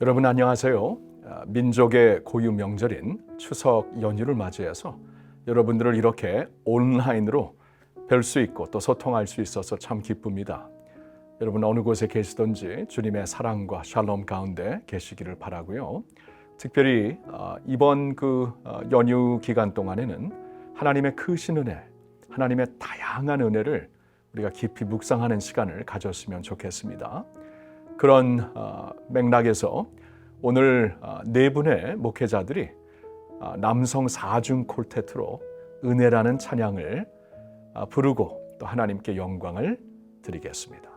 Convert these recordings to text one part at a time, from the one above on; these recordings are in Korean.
여러분 안녕하세요. 아, 민족의 고유 명절인 추석 연휴를 맞이해서 여러분들을 이렇게 온라인으로 뵐 수 있고 또 소통할 수 있어서 참 기쁩니다. 여러분 어느 곳에 계시든지 주님의 사랑과 샬롬 가운데 계시기를 바라고요. 특별히 아, 이번 그 어, 연휴 기간 동안에는 하나님의 크신 은혜, 하나님의 다양한 은혜를 우리가 깊이 묵상하는 시간을 가졌으면 좋겠습니다. 그런 어, 맥락에서 오늘 어, 네 분의 목회자들이 어, 남성 사중 콜테트로 은혜라는 찬양을 어, 부르고 또 하나님께 영광을 드리겠습니다.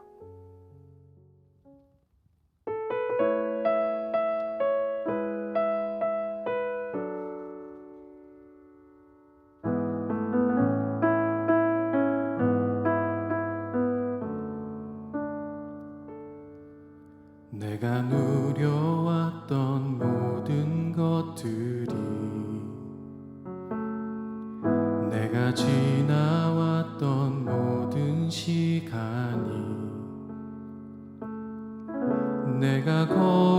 내가 걸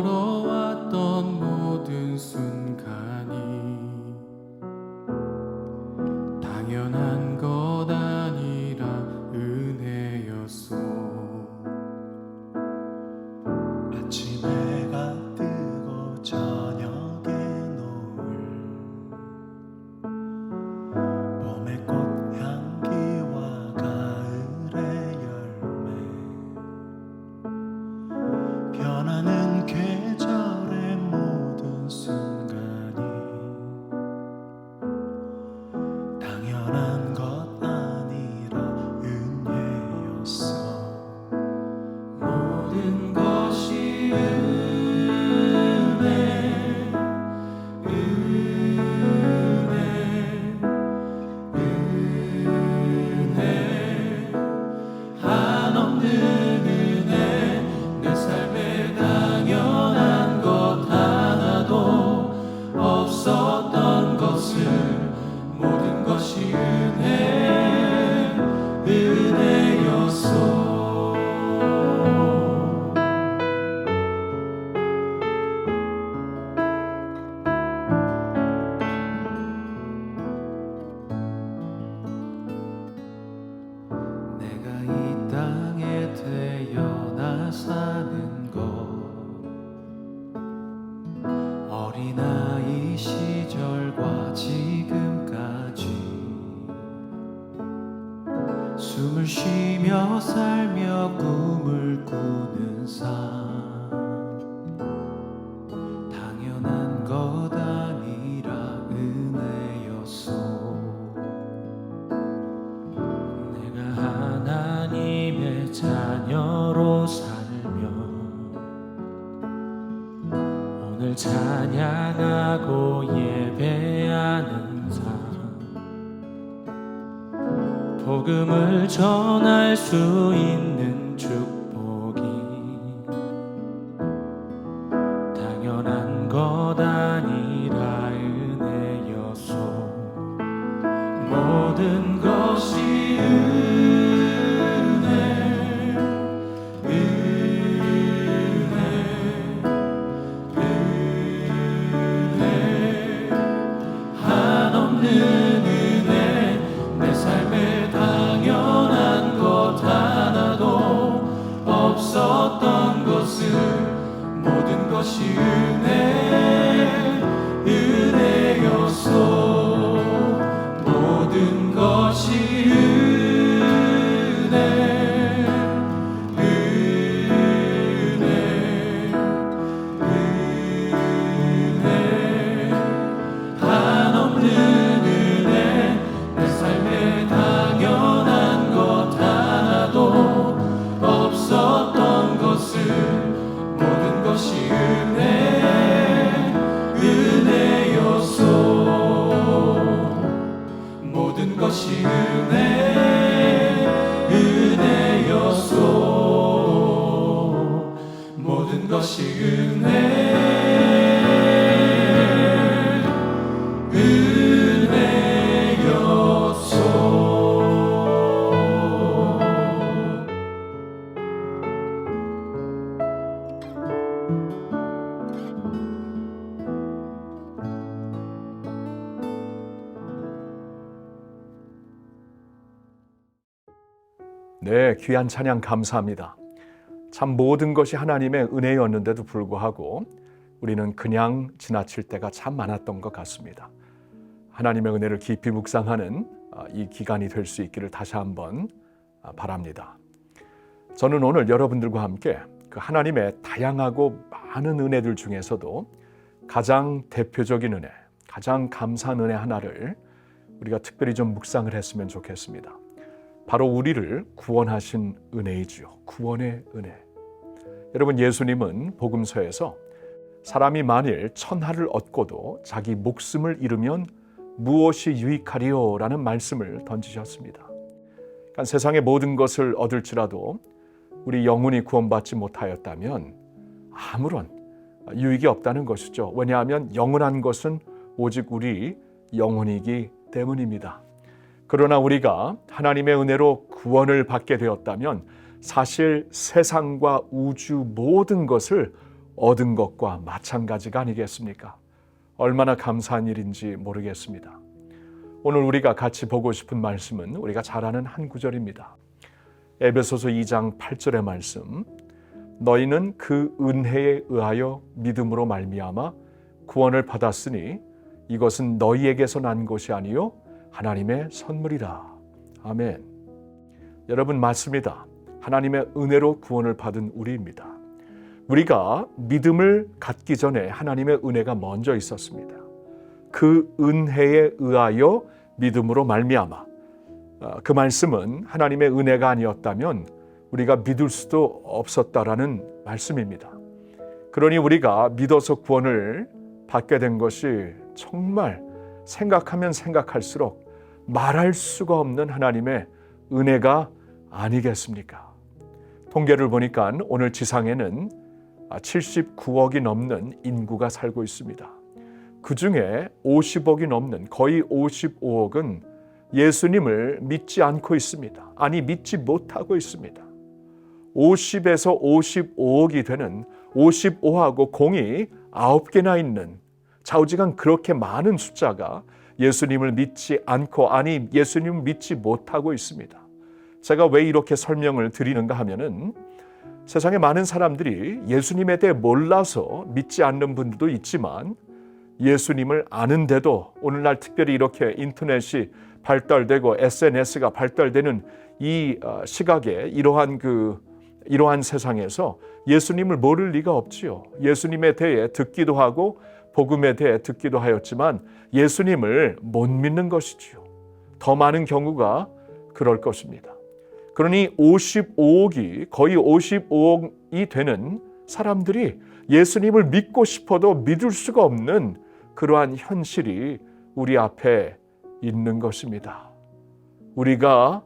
전할 수 있는 축복이 당연한 것 아니라 은혜였소 모든 귀한 찬양 감사합니다. 참 모든 것이 하나님의 은혜였는데도 불구하고 우리는 그냥 지나칠 때가 참 많았던 것 같습니다. 하나님의 은혜를 깊이 묵상하는 아, 이 기간이 될 수 있기를 다시 한번 아, 바랍니다. 저는 오늘 여러분들과 함께 그 하나님의 다양하고 많은 은혜들 중에서도 가장 대표적인 은혜, 가장 감사한 은혜 하나를 우리가 특별히 좀 묵상을 했으면 좋겠습니다. 바로 우리를 구원하신 은혜이지요. 구원의 은혜. 여러분 예수님은 복음서에서 사람이 만일 천하를 얻고도 자기 목숨을 잃으면 무엇이 유익하리요라는 말씀을 던지셨습니다. 그러니까 세상의 모든 것을 얻을지라도 우리 영혼이 구원받지 못하였다면 아무런 유익이 없다는 것이죠. 왜냐하면 영원한 것은 오직 우리 영혼이기 때문입니다. 그러나 우리가 하나님의 은혜로 구원을 받게 되었다면 사실 세상과 우주 모든 것을 얻은 것과 마찬가지가 아니겠습니까? 얼마나 감사한 일인지 모르겠습니다. 오늘 우리가 같이 보고 싶은 말씀은 우리가 잘 아는 한 구절입니다. 에베소서 2장 8절의 말씀. 너희는 그 은혜에 의하여 믿음으로 말미암아 구원을 받았으니 이것은 너희에게서 난 것이 아니요 하나님의 선물이라. 아멘. 여러분 맞습니다. 하나님의 은혜로 구원을 받은 우리입니다. 우리가 믿음을 갖기 전에 하나님의 은혜가 먼저 있었습니다. 그 은혜에 의하여 믿음으로 말미암아 어, 그 말씀은 하나님의 은혜가 아니었다면 우리가 믿을 수도 없었다라는 말씀입니다. 그러니 우리가 믿어서 구원을 받게 된 것이 정말 생각하면 생각할수록 말할 수가 없는 하나님의 은혜가 아니겠습니까? 통계를 보니까 오늘 지상에는 79억이 넘는 인구가 살고 있습니다. 그 중에 50억이 넘는 거의 55억은 예수님을 믿지 않고 있습니다. 아니, 믿지 못하고 있습니다. 50에서 55억이 되는 55하고 공이 9개나 있는 좌우지간 그렇게 많은 숫자가 예수님을 믿지 않고 아니 예수님을 믿지 못하고 있습니다. 제가 왜 이렇게 설명을 드리는가 하면은 세상에 많은 사람들이 예수님에 대해 몰라서 믿지 않는 분들도 있지만 예수님을 아는데도 오늘날 특별히 이렇게 인터넷이 발달되고 SNS가 발달되는 이 어, 시각에 이러한 그 이러한 세상에서 예수님을 모를 리가 없지요. 예수님에 대해 듣기도 하고 복음에 대해 듣기도 하였지만 예수님을 못 믿는 것이지요. 더 많은 경우가 그럴 것입니다. 그러니 55억이 거의 55억이 되는 사람들이 예수님을 믿고 싶어도 믿을 수가 없는 그러한 현실이 우리 앞에 있는 것입니다. 우리가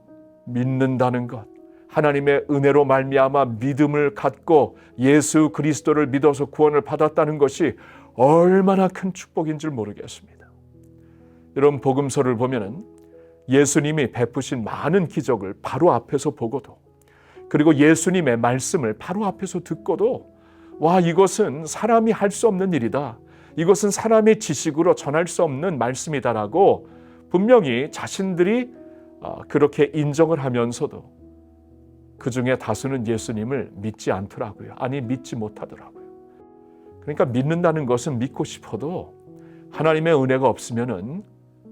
믿는다는 것, 하나님의 은혜로 말미암아 믿음을 갖고 예수 그리스도를 믿어서 구원을 받았다는 것이 얼마나 큰 축복인 줄 모르겠습니다. 이런 복음서를 보면은 예수님이 베푸신 많은 기적을 바로 앞에서 보고도 그리고 예수님의 말씀을 바로 앞에서 듣고도 와 이것은 사람이 할 수 없는 일이다. 이것은 사람의 지식으로 전할 수 없는 말씀이다라고 분명히 자신들이 어, 그렇게 인정을 하면서도 그 중에 다수는 예수님을 믿지 않더라고요. 아니 믿지 못하더라고요. 그러니까 믿는다는 것은 믿고 싶어도 하나님의 은혜가 없으면은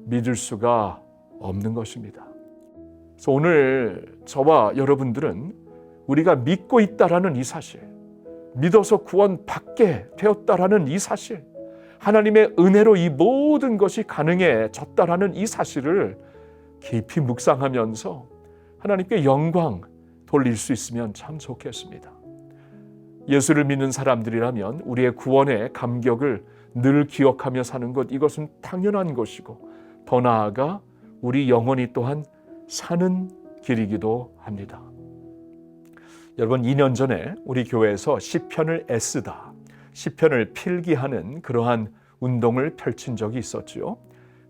믿을 수가 없는 것입니다. 그래서 오늘 저와 여러분들은 우리가 믿고 있다라는 이 사실, 믿어서 구원 받게 되었다라는 이 사실, 하나님의 은혜로 이 모든 것이 가능해졌다라는 이 사실을 깊이 묵상하면서 하나님께 영광 돌릴 수 있으면 참 좋겠습니다. 예수를 믿는 사람들이라면 우리의 구원의 감격을 늘 기억하며 사는 것 이것은 당연한 것이고 더 나아가 우리 영혼이 또한 사는 길이기도 합니다. 여러분 2년 전에 우리 교회에서 시편을 애쓰다 시편을 필기하는 그러한 운동을 펼친 적이 있었지요.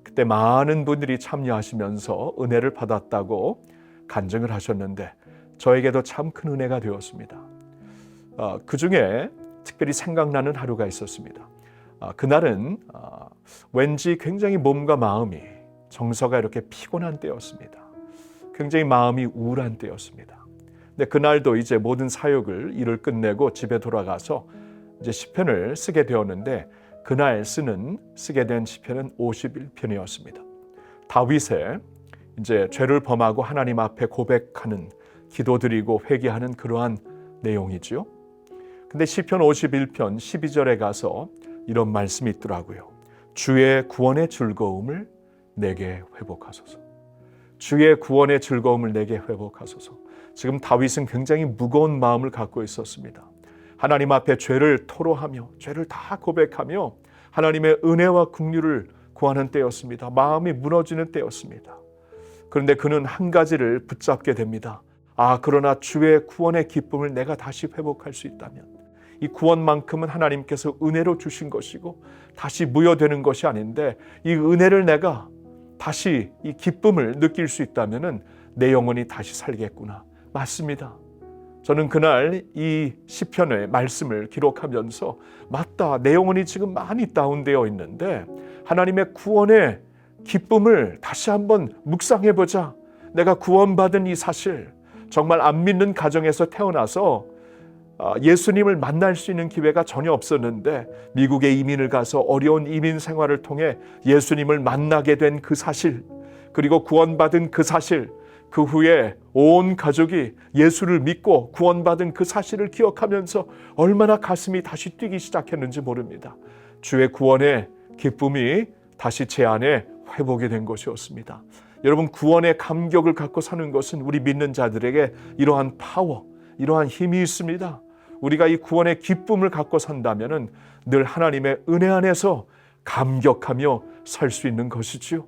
그때 많은 분들이 참여하시면서 은혜를 받았다고 간증을 하셨는데 저에게도 참 큰 은혜가 되었습니다. 어, 그 중에 특별히 생각나는 하루가 있었습니다. 어, 그날은 어, 왠지 굉장히 몸과 마음이 정서가 이렇게 피곤한 때였습니다. 굉장히 마음이 우울한 때였습니다. 근데 그날도 이제 모든 사역을 일을 끝내고 집에 돌아가서 이제 시편을 쓰게 되었는데 그날 쓰는 쓰게 된 시편은 51편이었습니다. 다윗의 이제 죄를 범하고 하나님 앞에 고백하는 기도드리고 회개하는 그러한 내용이지요. 근데 시편 51편 12절에 가서 이런 말씀이 있더라고요. 주의 구원의 즐거움을 내게 회복하소서. 주의 구원의 즐거움을 내게 회복하소서. 지금 다윗은 굉장히 무거운 마음을 갖고 있었습니다. 하나님 앞에 죄를 토로하며 죄를 다 고백하며 하나님의 은혜와 긍휼을 구하는 때였습니다. 마음이 무너지는 때였습니다. 그런데 그는 한 가지를 붙잡게 됩니다. 아, 그러나 주의 구원의 기쁨을 내가 다시 회복할 수 있다면 이 구원만큼은 하나님께서 은혜로 주신 것이고 다시 무효되는 것이 아닌데 이 은혜를 내가 다시 이 기쁨을 느낄 수 있다면은 내 영혼이 다시 살겠구나. 맞습니다. 저는 그날 이 시편의 말씀을 기록하면서 맞다. 내 영혼이 지금 많이 다운되어 있는데 하나님의 구원의 기쁨을 다시 한번 묵상해 보자. 내가 구원받은 이 사실 정말 안 믿는 가정에서 태어나서 아, 예수님을 만날 수 있는 기회가 전혀 없었는데 미국에 이민을 가서 어려운 이민 생활을 통해 예수님을 만나게 된 그 사실 그리고 구원받은 그 사실 그 후에 온 가족이 예수를 믿고 구원받은 그 사실을 기억하면서 얼마나 가슴이 다시 뛰기 시작했는지 모릅니다. 주의 구원의 기쁨이 다시 제 안에 회복이 된 것이었습니다. 여러분 구원의 감격을 갖고 사는 것은 우리 믿는 자들에게 이러한 파워, 이러한 힘이 있습니다. 우리가 이 구원의 기쁨을 갖고 산다면은 늘 하나님의 은혜 안에서 감격하며 살 수 있는 것이지요.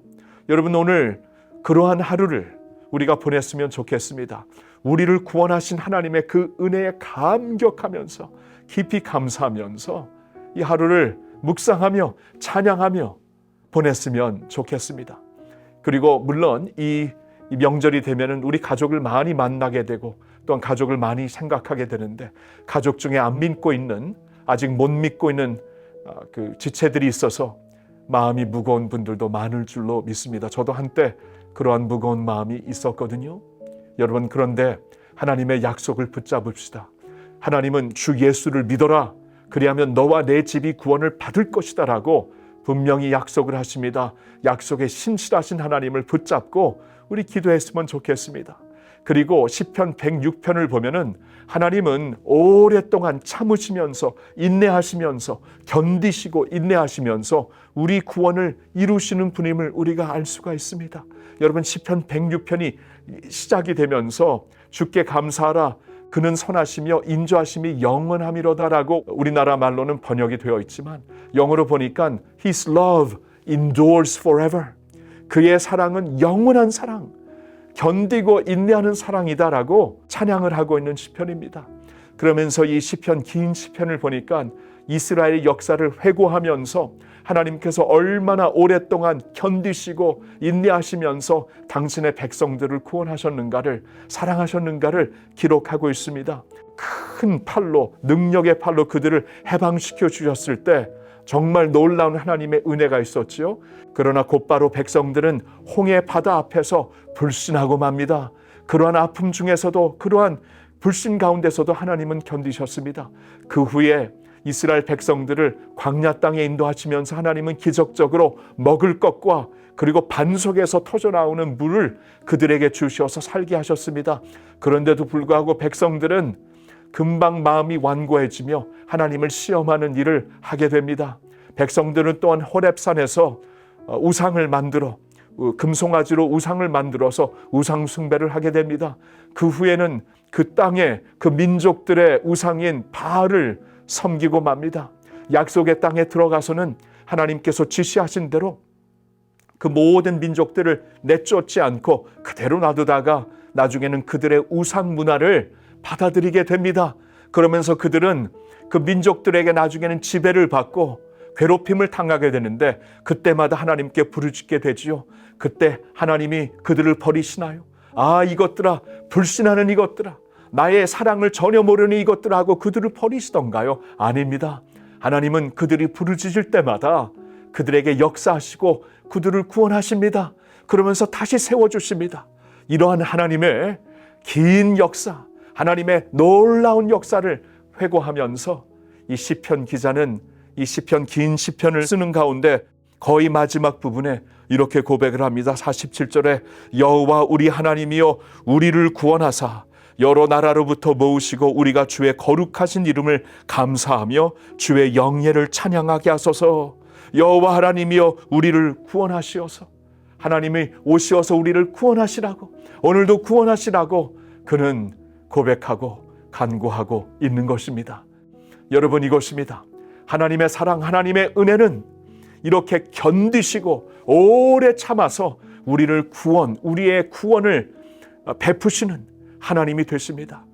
여러분 오늘 그러한 하루를 우리가 보냈으면 좋겠습니다. 우리를 구원하신 하나님의 그 은혜에 감격하면서 깊이 감사하면서 이 하루를 묵상하며 찬양하며 보냈으면 좋겠습니다. 그리고 물론 이, 이 명절이 되면은 우리 가족을 많이 만나게 되고 또한 가족을 많이 생각하게 되는데 가족 중에 안 믿고 있는 아직 못 믿고 있는 아, 그 지체들이 있어서 마음이 무거운 분들도 많을 줄로 믿습니다. 저도 한때 그러한 무거운 마음이 있었거든요. 여러분 그런데 하나님의 약속을 붙잡읍시다. 하나님은 주 예수를 믿어라. 그리하면 너와 내 집이 구원을 받을 것이다라고 분명히 약속을 하십니다. 약속에 신실하신 하나님을 붙잡고 우리 기도했으면 좋겠습니다. 그리고 시편 106편을 보면은 하나님은 오랫동안 참으시면서 인내하시면서 견디시고 인내하시면서 우리 구원을 이루시는 분임을 우리가 알 수가 있습니다. 여러분 시편 106편이 시작이 되면서 주께 감사하라 그는 선하시며 인자하심이 영원함이로다라고 우리나라 말로는 번역이 되어 있지만 영어로 보니까 His love endures forever. 그의 사랑은 영원한 사랑, 견디고 인내하는 사랑이다라고 찬양을 하고 있는 시편입니다. 그러면서 이 시편 긴 시편을 보니까 이스라엘 역사를 회고하면서 하나님께서 얼마나 오랫동안 견디시고 인내하시면서 당신의 백성들을 구원하셨는가를 사랑하셨는가를 기록하고 있습니다. 큰 팔로 능력의 팔로 그들을 해방시켜 주셨을 때 정말 놀라운 하나님의 은혜가 있었지요. 그러나 곧바로 백성들은 홍해 바다 앞에서 불신하고 맙니다. 그러한 아픔 중에서도 그러한 불신 가운데서도 하나님은 견디셨습니다. 그 후에 이스라엘 백성들을 광야 땅에 인도하시면서 하나님은 기적적으로 먹을 것과 그리고 반석에서 터져 나오는 물을 그들에게 주셔서 살게 하셨습니다. 그런데도 불구하고 백성들은 금방 마음이 완고해지며 하나님을 시험하는 일을 하게 됩니다. 백성들은 또한 호렙산에서 어, 우상을 만들어 어, 금송아지로 우상을 만들어서 우상 숭배를 하게 됩니다. 그 후에는 그 땅에 그 민족들의 우상인 바알을 섬기고 맙니다. 약속의 땅에 들어가서는 하나님께서 지시하신 대로 그 모든 민족들을 내쫓지 않고 그대로 놔두다가 나중에는 그들의 우상 문화를 받아들이게 됩니다. 그러면서 그들은 그 민족들에게 나중에는 지배를 받고 괴롭힘을 당하게 되는데 그때마다 하나님께 부르짖게 되지요. 그때 하나님이 그들을 버리시나요? 아 이것들아 불신하는 이것들아 나의 사랑을 전혀 모르는 이것들아 하고 그들을 버리시던가요? 아닙니다. 하나님은 그들이 부르짖을 때마다 그들에게 역사하시고 그들을 구원하십니다. 그러면서 다시 세워주십니다. 이러한 하나님의 긴 역사, 하나님의 놀라운 역사를 회고하면서 이 시편 기자는 이 시편 긴 시편을 쓰는 가운데 거의 마지막 부분에 이렇게 고백을 합니다. 47절에 여호와 우리 하나님이여 우리를 구원하사 여러 나라로부터 모으시고 우리가 주의 거룩하신 이름을 감사하며 주의 영예를 찬양하게 하소서. 여호와 하나님이여 우리를 구원하시어서 하나님이 오시어서 우리를 구원하시라고 오늘도 구원하시라고 그는 고백하고 간구하고 있는 것입니다. 여러분 이것입니다. 하나님의 사랑, 하나님의 은혜는 이렇게 견디시고 오래 참아서 우리를 구원, 우리의 구원을 베푸시는 하나님이 되십니다.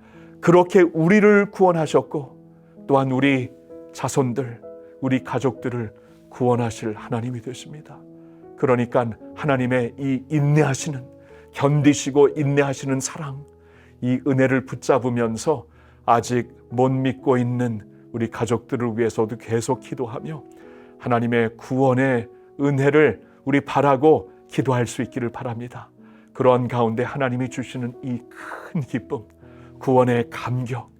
그렇게 우리를 구원하셨고 또한 우리 자손들, 우리 가족들을 구원하실 하나님이 되십니다. 그러니까 하나님의 이 인내하시는 견디시고 인내하시는 사랑, 이 은혜를 붙잡으면서 아직 못 믿고 있는 우리 가족들을 위해서도 계속 기도하며 하나님의 구원의 은혜를 우리 바라고 기도할 수 있기를 바랍니다. 그런 가운데 하나님이 주시는 이 큰 기쁨, 구원의 감격,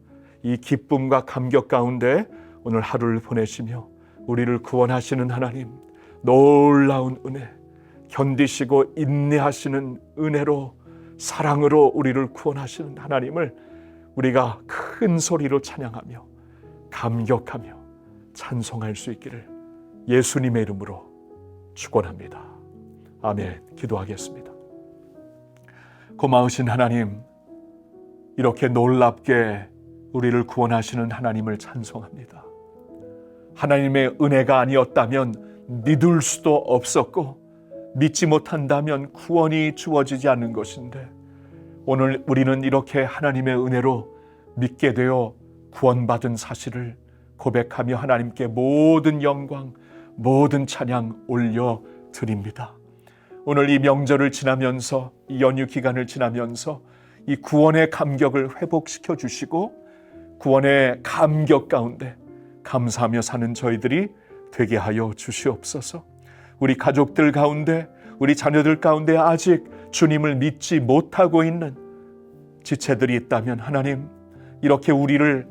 이 기쁨과 감격 가운데 오늘 하루를 보내시며 우리를 구원하시는 하나님, 놀라운 은혜, 견디시고 인내하시는 은혜로 사랑으로 우리를 구원하시는 하나님을 우리가 큰 소리로 찬양하며 감격하며 찬송할 수 있기를 예수님의 이름으로 축원합니다. 아멘. 기도하겠습니다. 고마우신 하나님, 이렇게 놀랍게 우리를 구원하시는 하나님을 찬송합니다. 하나님의 은혜가 아니었다면 믿을 수도 없었고 믿지 못한다면 구원이 주어지지 않는 것인데 오늘 우리는 이렇게 하나님의 은혜로 믿게 되어 구원받은 사실을 고백하며 하나님께 모든 영광, 모든 찬양 올려 드립니다. 오늘 이 명절을 지나면서 이 연휴 기간을 지나면서 이 구원의 감격을 회복시켜 주시고 구원의 감격 가운데 감사하며 사는 저희들이 되게 하여 주시옵소서. 우리 가족들 가운데 우리 자녀들 가운데 아직 주님을 믿지 못하고 있는 지체들이 있다면 하나님 이렇게 우리를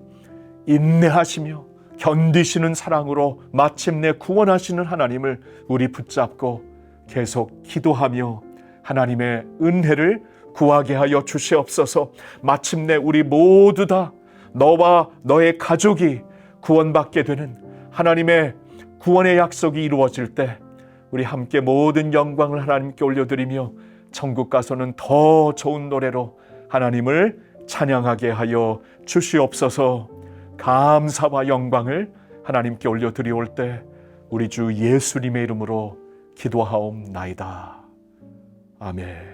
인내하시며 견디시는 사랑으로 마침내 구원하시는 하나님을 우리 붙잡고 계속 기도하며 하나님의 은혜를 구하게 하여 주시옵소서. 마침내 우리 모두 다 너와 너의 가족이 구원받게 되는 하나님의 구원의 약속이 이루어질 때 우리 함께 모든 영광을 하나님께 올려드리며 천국 가서는 더 좋은 노래로 하나님을 찬양하게 하여 주시옵소서. 감사와 영광을 하나님께 올려드리올 때 우리 주 예수님의 이름으로 기도하옵나이다. 아멘.